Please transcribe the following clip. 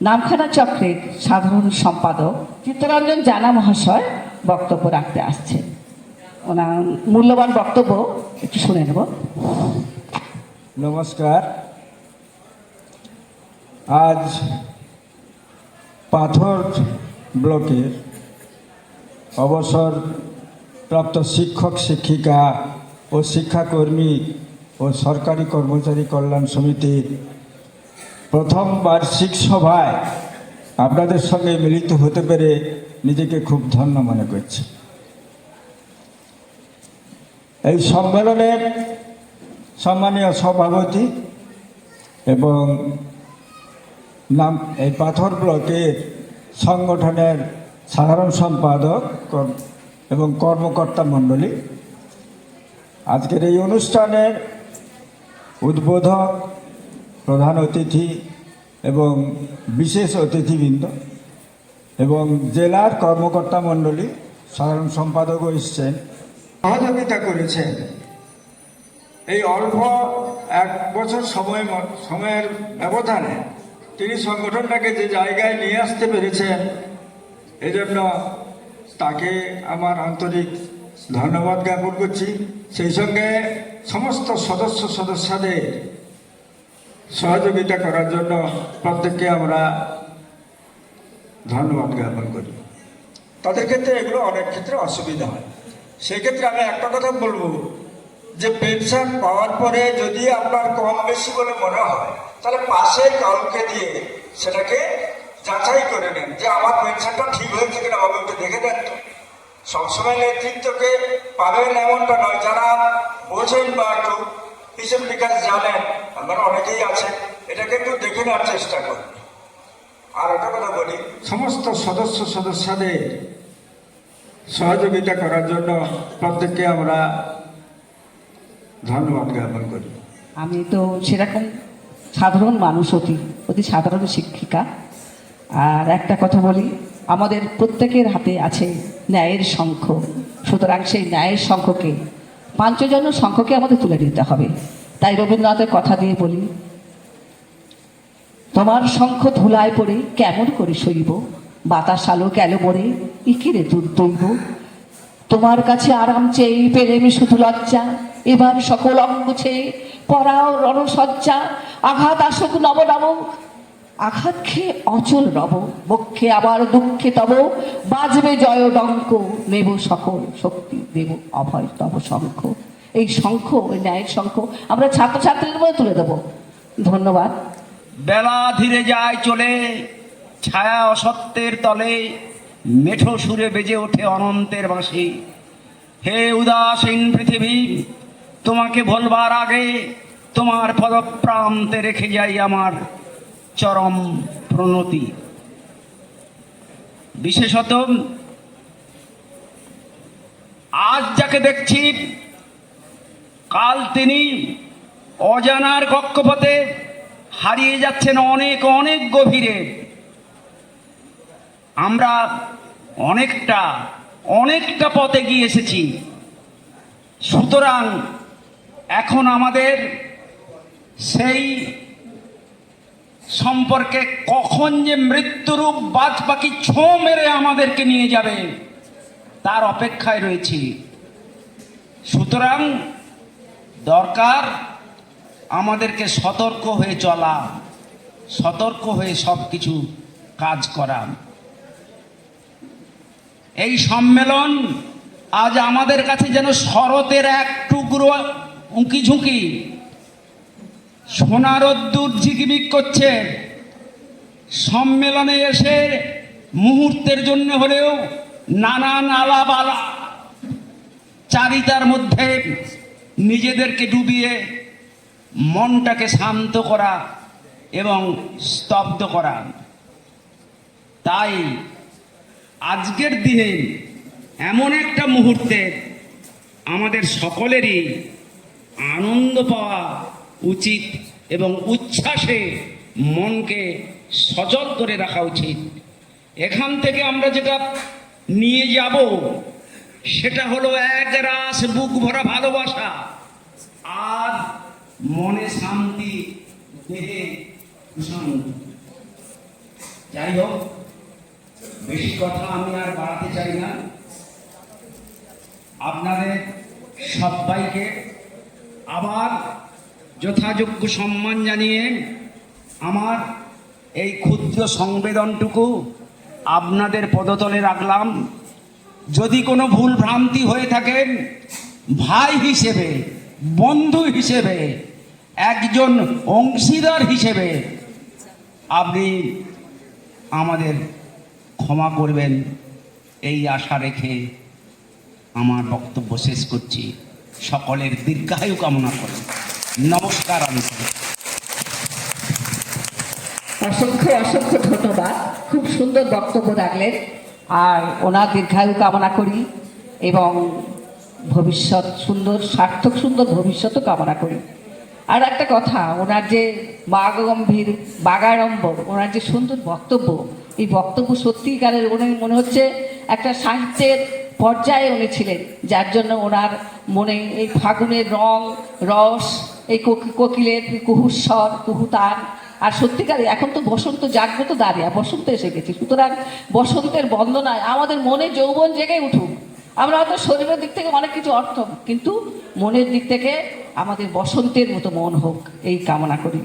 নামখানা চক্রের সাধারণ সম্পাদক চিত্তরঞ্জন জানা মহাশয় বক্তব্য রাখতে আসছে। ওনার মূল্যবান বক্তব্য একটু শুনে নেব। নমস্কার। আজ পাথর ব্লকের অবসর প্রাপ্ত শিক্ষক, শিক্ষিকা ও শিক্ষাকর্মী ও সরকারি কর্মচারী কল্যাণ সমিতির প্রথম বার্ষিক সভায় আপনাদের সঙ্গে মিলিত হতে পেরে নিজেকে খুব ধন্য মনে করছি। এই সম্মেলনের সম্মানীয় সভাপতি এবং নাম এই পাথর ব্লকের সংগঠনের সাধারণ সম্পাদক এবং কর্মকর্তা মণ্ডলী, আজকের এই অনুষ্ঠানের উদ্বোধক প্রধান অতিথি এবং বিশেষ অতিথিবৃন্দ এবং জেলার কর্মকর্তা মণ্ডলী, সাধারণ সম্পাদকও এসছেন সহযোগিতা করেছেন। এই অল্প এক বছর সময় সময়ের ব্যবধানে তিনি সংগঠনটাকে যে জায়গায় নিয়ে আসতে পেরেছেন এজন্য তাকে আমার আন্তরিক ধন্যবাদ জ্ঞাপন করছি। সেই সঙ্গে সমস্ত সদস্য সদস্যদের সহযোগিতা করার জন্য প্রত্যেককে আমরা ধন্যবাদ জ্ঞাপন করি। তাদের ক্ষেত্রে এগুলো অনেক ক্ষেত্রে অসুবিধা হয়। সেই ক্ষেত্রে আমি একটা কথা বলব যে, পেনশন পাওয়ার পরে যদি আপনার কম বেশি বলে মনে হয়, তাহলে পাশে কাউকে দিয়ে সেটাকে যাচাই করে নেন যে, আমার পেনশনটা ঠিক হয়েছে কিনা? আমাকে একটু দেখে দেন তো। সবসময় নেতৃত্বকে পাবেন এমনটা নয়। যারা বোঝেন বা একটু হিসেব নিকাশ জানেন আমার অনেকেই আছে, এটাকে একটু দেখে নেওয়ার চেষ্টা করুন আর একটা কথা বলি, সমস্ত সদস্য সদস্যদের সহযোগিতা করার জন্য প্রত্যেককে আমরা ধন্যবাদ জ্ঞাপন করি। আমি তো সেরকম সাধারণ মানুষ অতি অতি সাধারণ শিক্ষিকা। আর একটা কথা বলি, আমাদের প্রত্যেকের হাতে আছে ন্যায়ের শঙ্খ। সুতরাং সেই ন্যায়ের শঙ্খকে পাঞ্চজন শঙ্খকে আমাদের তুলে দিতে হবে। তাই রবীন্দ্রনাথের কথা দিয়ে বলি, তোমার শঙ্খ ধুলায় পড়ে কেমন করে সইব বাতাস আলো গেল মরে ইকিরে দূর দইব তোমার কাছে আরাম চেয়ে পেলে আমি শুধু লজ্জা। এবার সকল অঙ্গ ছেয়ে পরাও রণসজ্জা। আঘাত আসুক নব নব। আঘাত খেয়ে অচল রব, বক্ষে আবার দুঃখে তব। বাজবে জয় ডঙ্ক, নেব সকল শক্তি, দেব অভয় তব শঙ্খ। এই শঙ্খ, ওই ন্যায়ের শঙ্খ, আমরা ছাত্রছাত্রীদের মধ্যে তুলে দেবো। ধন্যবাদ। বেলা ধীরে যায় চলে, ছায়া অসত্যের তলে, মেঠো সুরে বেজে ওঠে অনন্তের বাঁশি। হে উদাসীন পৃথিবী, তোমাকে ভোলবার আগে তোমার পদপ্রান্তে রেখে যাই আমার চরম প্রণতি। বিশেষত, আজ যাকে দেখছি কাল তিনি অজানার কক্ষপথে হারিয়ে যাচ্ছেন অনেক অনেক গভীরে। আমরা অনেকটা অনেকটা পথে গিয়ে এসেছি। সুতরাং এখন আমাদের সেই সম্পর্কে কখন যে মৃত্যুরূপ বাজ পাখি ছো মেরে আমাদেরকে নিয়ে যাবে, তার অপেক্ষায় রয়েছি। সুতরাং দরকার আমাদেরকে সতর্ক হয়ে চলা, সতর্ক হয়ে সব কিছু কাজ করা। এই সম্মেলন আজ আমাদের কাছে যেন শরতের এক টুকরো উঁকি ঝুঁকি সোনার রোদ্দুর ঝিকিমিক করছে। সম্মেলনে এসে মুহূর্তের জন্য হলেও নানান আলাপ আলা চারিতার মধ্যে নিজেদেরকে ডুবিয়ে মনটাকে শান্ত করা এবং স্তব্ধ করা। তাই আজকের দিনে এমন একটা মুহূর্তে আমাদের সকলেরই আনন্দ পাওয়া উচিত এবং উচ্ছ্বাসে মনকে সচল করে রাখা উচিত। এখান থেকে আমরা যেটা নিয়ে যাব সেটা হলো এক রাস বুক ভরা ভালোবাসা আর মনে শান্তি, দেহে যাই হোক বেশি কথা আমি আর বাড়াতে চাই না। আপনাদের সবাইকে আবার যথাযোগ্য সম্মান জানিয়ে আমার এই ক্ষুদ্র সংবেদনটুকু আপনাদের পদতলে রাখলাম। যদি কোনো ভুল ভ্রান্তি হয়ে থাকেন ভাই হিসেবে, বন্ধু হিসেবে, একজন অংশীদার হিসেবে, আপনি আমাদের ক্ষমা করবেন। এই আশা রেখে আমার বক্তব্য শেষ করছি। সকলের দীর্ঘায়ু কামনা করেন নমস্কার আমি অসংখ্য অসংখ্য ধন্যবাদ। খুব সুন্দর বক্তব্য রাখলেন। আর ওনার দীর্ঘায়ু কামনা করি এবং ভবিষ্যৎ সুন্দর, সার্থক সুন্দর ভবিষ্যতও কামনা করি। আর একটা কথা, ওনার যে বাগম্ভীর বাগাড়ম্বর ওনার যে সুন্দর বক্তব্য, এই বক্তব্য সত্যিকারের উনি মনে হচ্ছে একটা সাহিত্যের পর্যায়ে উনি ছিলেন, যার জন্য ওনার মনে এই ফাগুনের রং, রস, এই কোকি- কোকিলের কুহুস্বর কুহুতান আর সত্যিকারে এখন তো বসন্ত, জাগ্রত দাঁড়িয়ে, বসন্ত এসে গেছে। সুতরাং বসন্তের বন্দনায় আমাদের মনে যৌবন জেগে উঠুক। আমরা হয়তো শরীরের দিক থেকে অনেক কিছু অর্থ, কিন্তু মনের দিক থেকে আমাদের বসন্তের মতো মন হোক, এই কামনা করি।